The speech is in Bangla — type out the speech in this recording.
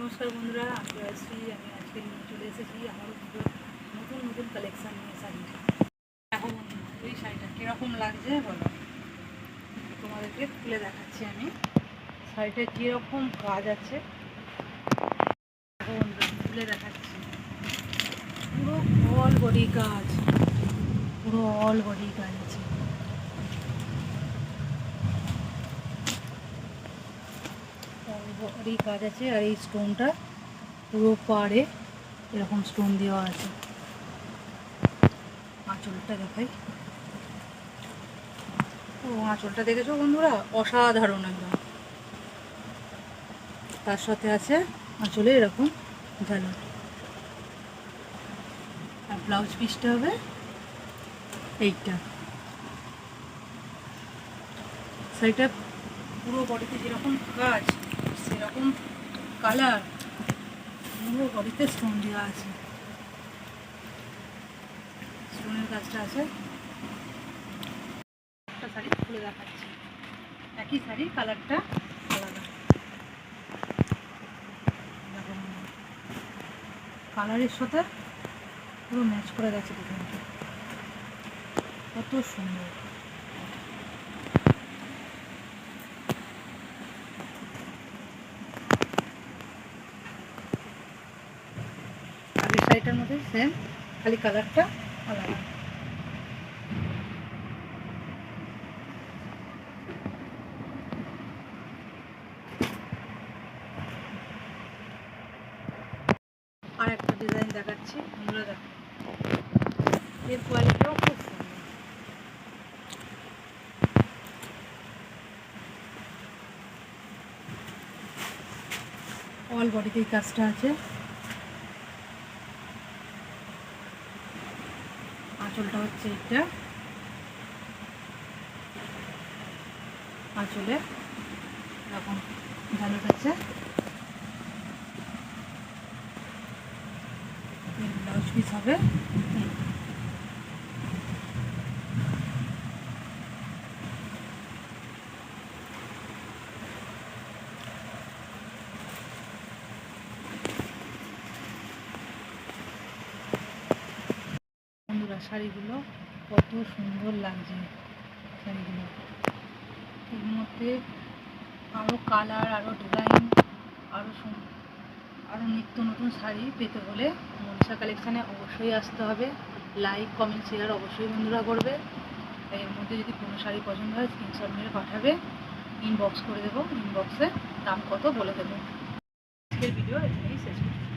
নমস্কার বন্ধুরা আমি জয়শ্রী আমি আজকে নিয়ে চলে এসেছি আমারও পুজোর নতুন নতুন কালেকশান নিয়ে শাড়ি। দেখো বন্ধুরা এই শাড়িটা কীরকম লাগছে বলো? তোমাদেরকে খুলে দেখাচ্ছি আমি। শাড়িটা কীরকম কাজ আছে? খুলে দেখাচ্ছি। পুরো অল বডি কাজ। পুরো অল বডি কাজ আছে। বডি কাজ আছে, আর এই স্টোনটা পুরো পাড়ে এরকম স্টোন দেওয়া আছে। আঁচলটা দেখাই। ও, আঁচলটা দেখেছ বন্ধুরা? অসাধারণ একদম। তার সাথে আছে আঁচলে এরকম ঝালর আর ব্লাউজ পিসটা হবে এইটা। শাড়িটা পুরো বডিতে যেরকম কাজ সেরকম কালার পুরো বডিতে স্টোন দেওয়া আছে। স্টোনের কাজটা আছে। একটা শাড়ি খুলে দেখাচ্ছি। একই শাড়ি কালারটা আলাদা। কালারের সাথে পুরো ম্যাচ করে গেছে ডিজাইনটা কত সুন্দর। শাড়িটার মধ্যে সেম খালি কালারটা আলাদা। আর একটা ডিজাইন দেখাচ্ছি দেখো। এর কোয়ালিটিও খুব অল বডিতেই কাজটা আছে। আঁচলটা হচ্ছে এটা। আঁচলে এরকম ঝালুট আছে ব্লাউজ পিস হবে। শাড়িগুলো কত সুন্দর লাগছে শাড়িগুলো। এর মধ্যে আরও কালার আরও ডিজাইন আরও আরও নিত্য নতুন শাড়ি পেতে হলে মনসা কালেকশানে অবশ্যই আসতে হবে। লাইক কমেন্ট শেয়ার অবশ্যই বন্ধুরা করবে। এর মধ্যে যদি কোনো শাড়ি পছন্দ হয় স্ক্রিনশট মেরে পাঠাবে। ইনবক্স করে দেবো। ইনবক্সে দাম কত বলে দেবো। আজকের ভিডিও এখানেই শেষ করছি।